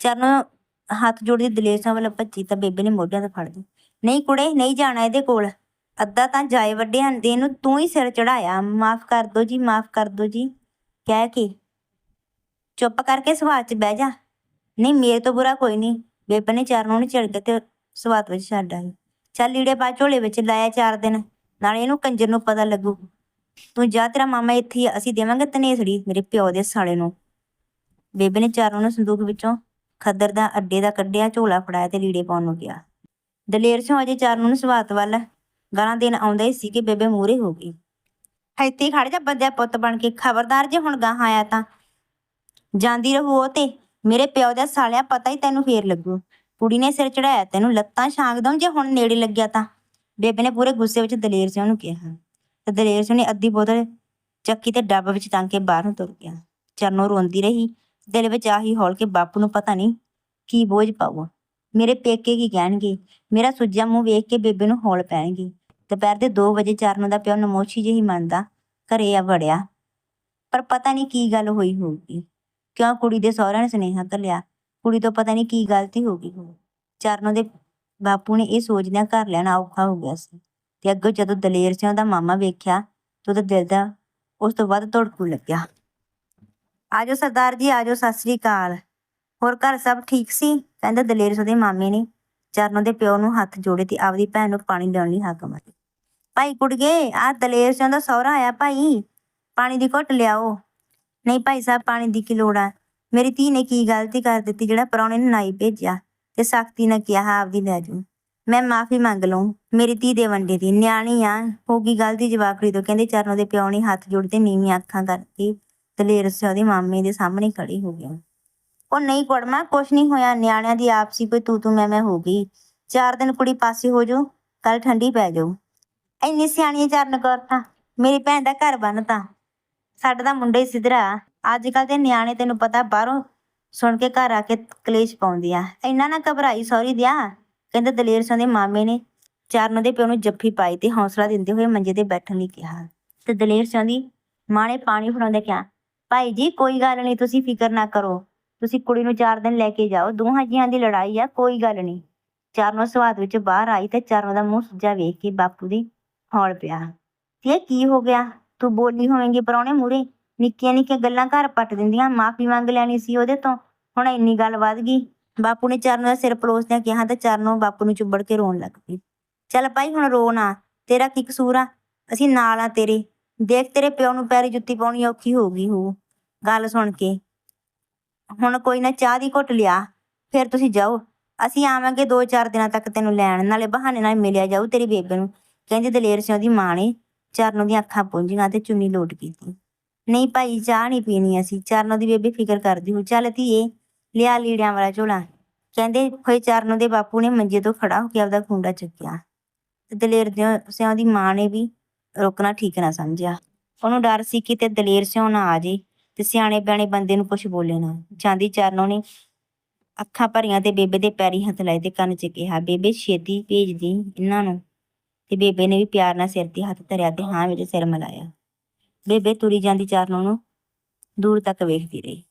ਚਰਨ ਹੱਥ ਜੋੜਦੀ ਦਲੇਰ ਸਿੰਘ ਵੱਲ ਭੱਜੀ ਤਾਂ ਬੇਬੇ ਨੇ ਮੋਢਿਆਂ ਤੇ ਫੜ ਲਈ ਨਹੀਂ ਕੁੜੇ, ਨਹੀਂ ਜਾਣਾ ਇਹਦੇ ਕੋਲ। ਅੱਧਾ ਤਾਂ ਜਾਏ ਵੱਡਿਆਂ ਦੇ ਨੂੰ ਤੂੰ ਹੀ ਸਿਰ ਚੜਾਇਆ ਮਾਫ ਕਰ ਦੋ ਜੀ, ਮਾਫ ਕਰ ਦੋ ਜੀ। ਕਹਿ ਕੇ ਚੁੱਪ ਕਰਕੇ ਸਵਾਦ 'ਚ ਬਹਿ ਜਾ। ਨਹੀਂ, ਮੇਰੇ ਤੋਂ ਬੁਰਾ ਕੋਈ ਨਹੀਂ। ਬੇਬੇ ਨੇ ਚਾਰ ਨੂੰ ਝਿੜਕ ਤੇ ਸਵਾਦ ਵਿੱਚ ਛੱਡ ਆਈ। ਚੱਲ ਲੀੜੇ ਪਾ ਝੋਲੇ ਵਿੱਚ ਲਾਇਆ ਚਾਰ ਦਿਨ। ਨਾਲੇ ਇਹਨੂੰ ਕੰਜਰ ਨੂੰ ਪਤਾ ਲੱਗੂ। ਤੂੰ ਜਾ, ਤੇਰਾ ਮਾਮਾ ਇੱਥੇ ਹੀ ਅਸੀਂ ਦੇਵਾਂਗੇ ਤਨੇਸੜੀ ਮੇਰੇ ਪਿਓ ਦੇ ਸਾਲੇ ਨੂੰ। ਬੇਬੇ ਨੇ ਚਾਰਨ ਨੂੰ ਸੰਦੂਕ ਵਿੱਚੋਂ ਖੱਦਰ ਦਾ ਅੱਡੇ ਦਾ ਕੱਢਿਆ, ਝੋਲਾ ਫੜਾਇਆ ਤੇ ਲੀੜੇ ਪਾਉਣ ਨੂੰ ਗਿਆ ਦਲੇਰ ਸਿੰਘ ਅਜੇ ਚਾਰਨ ਨੂੰ ਸਵਾਤ ਵੱਲ ਗਾਲਾਂ ਦੇਣ ਆਉਂਦਾ ਹੀ ਸੀ ਕਿ ਬੇਬੇ ਮੂਰੇ ਹੋ ਗਈ। ਇੱਥੇ ਖੜ ਜਾ ਬੰਦਿਆ ਪੁੱਤ ਬਣ ਕੇ, ਖਬਰਦਾਰ ਜੇ ਹੁਣ ਗਾਹਾਂ ਆਇਆ ਤਾਂ। ਜਾਂਦੀ ਰਹੂ ਉਹ ਤੇ, ਮੇਰੇ ਪਿਓ ਦਾ ਸਾਲਿਆ ਪਤਾ ਹੀ ਤੈਨੂੰ ਫੇਰ ਲੱਗੂ। ਕੁੜੀ ਨੇ ਸਿਰ ਚੜਾਇਆ, ਤੈਨੂੰ ਲੱਤਾਂ ਛਾਂਗ ਦਊਂ ਜੇ ਹੁਣ ਨੇੜੇ ਲੱਗਿਆ ਤਾਂ। ਬੇਬੇ ਨੇ ਪੂਰੇ ਗੁੱਸੇ ਵਿੱਚ ਦਲੇਰ ਸਿੰਘ ਨੂੰ ਕਿਹਾ। ਤੇ ਦਲੇਰ ਸਿੰਘ ਨੇ ਅੱਧੀ ਬੋਤਲ ਚੱਕੀ ਤੇ ਡੱਬ ਵਿੱਚ ਟੰਗ ਕੇ ਬਾਹਰ ਨੂੰ ਤੁਰ ਗਿਆ। ਚਰਨੋਂ ਰੋਂਦੀ ਰਹੀ। ਦਿਲ ਵਿੱਚ ਆਹੀ ਹੌਲ ਕੇ ਬਾਪੂ ਨੂੰ ਪਤਾ ਨਹੀਂ ਕੀ ਬੋਝ ਪਾਊ ਮੇਰੇ ਪੇਕੇ ਕੀ ਕਹਿਣਗੇ? ਮੇਰਾ ਸੁੱਜਾ ਮੂੰਹ ਵੇਖ ਕੇ ਬੇਬੇ ਨੂੰ ਹੌਲ ਪੈਣਗੇ। ਦੁਪਹਿਰ ਦੇ 2 ਵਜੇ ਚਰਨੋਂ ਦਾ ਪਿਓ ਨਮੋਸ਼ੀ ਜਿਹੀ ਮੰਨਦਾ, ਘਰੇ ਆ ਵੜਿਆ। ਪਰ ਪਤਾ ਨਹੀਂ ਕੀ ਗੱਲ ਹੋਈ ਹੋਊਗੀ। ਕਿਉਂ ਕੁੜੀ ਦੇ ਸਹੁਰਿਆਂ ਨੇ ਸੁਨੇਹਾ ਘੱਲਿਆ ਕੁੜੀ ਤੋਂ ਪਤਾ ਨਹੀਂ ਕੀ ਗਲਤੀ ਹੋ ਗਈ ਹੋਊ। ਚਰਨੋਂ ਦੇ ਬਾਪੂ ਨੇ ਇਹ ਸੋਚਦਿਆਂ ਘਰ ਲੈਣਾ ਔਖਾ ਹੋ ਗਿਆ ਸੀ ਤੇ ਅੱਗੋਂ ਜਦੋਂ ਦਲੇਰ ਸਿੰਘ ਦਾ ਮਾਮਾ ਵੇਖਿਆ ਤਾਂ ਉਹਦਾ ਦਿਲ ਦਾ ਉਸ ਤੋਂ ਵੱਧ ਧੜਕੂ ਲੱਗਿਆ। ਆਜੋ ਸਰਦਾਰ ਜੀ, ਆਜੋ, ਸਤਿ ਸ੍ਰੀ ਅਕਾਲ। ਹੋਰ ਘਰ ਸਭ ਠੀਕ ਸੀ? ਕਹਿੰਦਾ ਦਲੇਰ ਸਿੰਘ ਮਾਮੇ ਨੇ ਚਰਨੋਂ ਦੇ ਪਿਓ ਨੂੰ ਹੱਥ ਜੋੜੇ ਤੇ ਆਪਦੀ ਭੈਣ ਨੂੰ ਪਾਣੀ ਲਿਆਉਣ ਲਈ ਹੱਕ ਮਾਰੀ ਭਾਈ ਕੁੜਗੇ ਆ ਦਲੇਰ ਸਿੰਘ ਦਾ ਸਹੁਰਾ ਆਇਆ ਭਾਈ। ਪਾਣੀ ਦੀ ਘੁੱਟ ਲਿਆਓ। ਨਹੀਂ ਭਾਈ ਸਾਹਿਬ, ਪਾਣੀ ਦੀ ਕੀ ਲੋੜ ਆ? ਮੇਰੀ ਧੀ ਨੇ ਕੀ ਗਲਤੀ ਕਰ ਦਿੱਤੀ ਜਿਹੜਾ ਪ੍ਰਾਹੁਣੇ ਨੂੰ ਨਾਈ ਭੇਜਿਆ ਤੇ ਸਖਤੀ ਨਾਲ ਕਿਹਾ ਆਪਦੀ ਲੈ ਜਾਊ ਮੈਂ ਮਾਫੀ ਮੰਗ ਲਊ। ਮੇਰੀ ਧੀ ਦੇ ਵੰਡੇ ਦੀ ਨਿਆਣੀ ਆ। ਹੋ ਗਈ ਗਲਤੀ ਜਵਾਕੜੀ ਤੋਂ ਕਹਿੰਦੇ ਚਰਨੋਂ ਦੇ ਪਿਓ ਨੇ ਹੱਥ ਜੋੜ ਤੇ ਨੀਵੀਆਂ ਅੱਖਾਂ ਕਰਕੇ ਦਲੇਰ ਸਿੰਘ ਮਾਮੇ ਦੇ ਸਾਹਮਣੇ ਖੜੀ ਹੋ ਗਿਆ ਉਹ ਨਹੀਂ ਕੁੜਮਾ, ਕੁਛ ਨਹੀਂ ਹੋਇਆ। ਨਿਆਣਿਆਂ ਦੀ ਆਪਸੀ ਕੋਈ ਤੂੰ ਤੂੰ ਮੈਂ ਮੈਂ ਹੋ ਗਈ। ਚਾਰ ਦਿਨ ਕੁੜੀ ਪਾਸੇ ਹੋ ਜਾਊ ਕੱਲ ਠੰਡੀ ਪੈ ਜਾਊ। ਇੰਨੀ ਸਿਆਣੀ ਚਰਨ ਕੌਰ ਤਾਂ ਮੇਰੀ ਭੈਣ ਦਾ ਘਰ ਬਣਤਾ ਸਾਡਾ ਤਾਂ ਮੁੰਡਾ ਹੀ ਸਿਧਰਾ। ਅੱਜ ਕੱਲ ਦੇ ਨਿਆਣੇ ਤੈਨੂੰ ਪਤਾ ਬਾਹਰੋਂ ਸੁਣ ਕੇ ਘਰ ਆ ਕੇ ਕਲੇਸ਼ ਪਾਉਂਦੀ ਆ ਇੰਨਾ ਨਾ ਘਬਰਾਈ ਸੌਰੀ ਦਿਆ। ਕਹਿੰਦੇ ਦਲੇਰ ਸਿੰਘ ਦੇ ਮਾਮੇ ਨੇ ਚਰਨ ਦੇ ਪਿਓ ਨੂੰ ਜੱਫੀ ਪਾਈ ਤੇ ਹੌਸਲਾ ਦਿੰਦੇ ਹੋਏ ਮੰਜੇ ਤੇ ਬੈਠਣ ਲਈ ਕਿਹਾ। ਤੇ ਦਲੇਰ ਸਿੰਘ ਦੀ ਮਾਂ ਨੇ ਪਾਣੀ ਫੜਾਉਂਦੇ ਕਿਹਾ ਭਾਈ ਜੀ, ਕੋਈ ਗੱਲ ਨਹੀਂ, ਤੁਸੀਂ ਫਿਕਰ ਨਾ ਕਰੋ। ਤੁਸੀਂ ਕੁੜੀ ਨੂੰ ਚਾਰ ਦਿਨ ਲੈ ਕੇ ਜਾਓ। ਦੋਹਾਂ ਜੀਆਂ ਦੀ ਲੜਾਈ ਆ, ਕੋਈ ਗੱਲ ਨਹੀਂ। ਚਰਨੋਂ ਸਵਾਦ ਵਿੱਚ ਬਾਹਰ ਆਈ ਤੇ ਚਰਨੋਂ ਦਾ ਮੂੰਹ ਸੁੱਜਾ ਵੇਖ ਕੇ ਬਾਪੂ ਦੀ ਹੌਲ ਪਿਆ। ਤੇ ਕੀ ਹੋ ਗਿਆ? ਤੂੰ ਬੋਲੀ ਹੋਵੇਂਗੀ ਪਰੌਣੇ ਮੂਰੇ ਨਿੱਕੀਆਂ ਨਿੱਕੀਆਂ ਗੱਲਾਂ ਘਰ ਪੱਟ ਦਿੰਦੀਆਂ, ਮਾਫੀ ਮੰਗ ਲੈਣੀ ਸੀ ਉਹਦੇ ਤੋਂ। ਹੁਣ ਇੰਨੀ ਗੱਲ ਵੱਧ ਗਈ। ਬਾਪੂ ਨੇ ਚਰਨੋਂ ਦਾ ਸਿਰ ਪਲੋਸਦਿਆਂ ਕਿਹਾ ਤੇ ਚਰਨੋਂ ਬਾਪੂ ਨੂੰ ਚੁੰਬੜ ਕੇ ਰੋਣ ਲੱਗ ਪਈ ਚੱਲ ਭਾਈ, ਹੁਣ ਰੋ ਨਾ। ਤੇਰਾ ਕੀ ਕਸੂਰ ਆ? ਅਸੀਂ ਨਾਲ ਆ ਤੇਰੇ। ਦੇਖ ਤੇਰੇ ਪਿਓ ਨੂੰ ਪੈਰੀ ਜੁੱਤੀ ਪਾਉਣੀ ਔਖੀ ਹੋ ਗਈ ਹੋ ਗੱਲ ਸੁਣ ਕੇ। ਹੁਣ ਕੋਈ ਨਾ ਚਾਹ ਦੀ ਘੁੱਟ ਲਿਆ, ਫਿਰ ਤੁਸੀਂ ਜਾਓ। ਅਸੀਂ ਆਵਾਂਗੇ 2-4 ਦਿਨਾਂ ਤੱਕ ਤੈਨੂੰ ਲੈਣ, ਨਾਲੇ ਬਹਾਨੇ ਨਾਲ ਮਿਲਿਆ ਜਾਊ ਤੇਰੀ ਬੇਬੇ ਨੂੰ। ਕਹਿੰਦੇ ਦਲੇਰ ਸਿੰਘ ਦੀ ਮਾਂ ਨੇ ਚਰਨੋਂ ਦੀਆਂ ਅੱਖਾਂ ਪੁੰਝੀਆਂ ਤੇ ਚੁੰਨੀ ਲੋਟ ਕੀਤੀ। ਨਹੀਂ ਭਾਈ, ਚਾਹ ਨਹੀਂ ਪੀਣੀ ਅਸੀਂ, ਚਰਨੋਂ ਦੀ ਬੇਬੇ ਫਿਕਰ ਕਰਦੀ ਹੋ ਚੱਲ ਧੀਏ, ਲਿਆ ਲੀੜਿਆਂ ਵਾਲਾ ਝੋਲਾ। ਕਹਿੰਦੇ ਹੋਏ ਚਰਨੋਂ ਦੇ ਬਾਪੂ ਨੇ ਮੰਜੇ ਤੋਂ ਖੜਾ ਹੋ ਕੇ ਆਪਦਾ ਖੁੰਡਾ ਚੱਕਿਆ। ਤੇ ਦਲੇਰ ਸਿੰਘ ਦੀ ਮਾਂ ਨੇ ਵੀ ਰੋਕਣਾ ਠੀਕ ਨਾ ਸਮਝਿਆ। ਉਹਨੂੰ ਡਰ ਸੀ ਕਿ ਤੇ ਦਲੇਰ ਸਿੰਘ ਨਾ ਆ ਜੇ। ਤੇ ਸਿਆਣੇ ਬਿਆਣੇ ਬੰਦੇ ਨੂੰ ਕੁਝ ਬੋਲੇ ਨਾ। ਜਾਂਦੀ ਚਰਨੋਂ ਨੇ ਅੱਖਾਂ ਭਰੀਆਂ ਤੇ ਬੇਬੇ ਦੇ ਪੈਰੀ ਹੱਥ ਲਾਏ ਤੇ ਕੰਨ 'ਚ ਕਿਹਾ, ਬੇਬੇ, ਛੇਤੀ ਭੇਜਦੀ ਇਹਨਾਂ ਨੂੰ। ਤੇ ਬੇਬੇ ਨੇ ਵੀ ਪਿਆਰ ਨਾਲ ਸਿਰ ਤੇ ਹੱਥ ਧਰਿਆ ਤੇ ਹਾਂ ਵਿੱਚ ਸਿਰ ਮਿਲਾਇਆ। ਬੇਬੇ ਤੁਰੀ ਜਾਂਦੀ ਚਰਨੋਂ ਨੂੰ ਦੂਰ ਤੱਕ ਵੇਖਦੀ ਰਹੀ।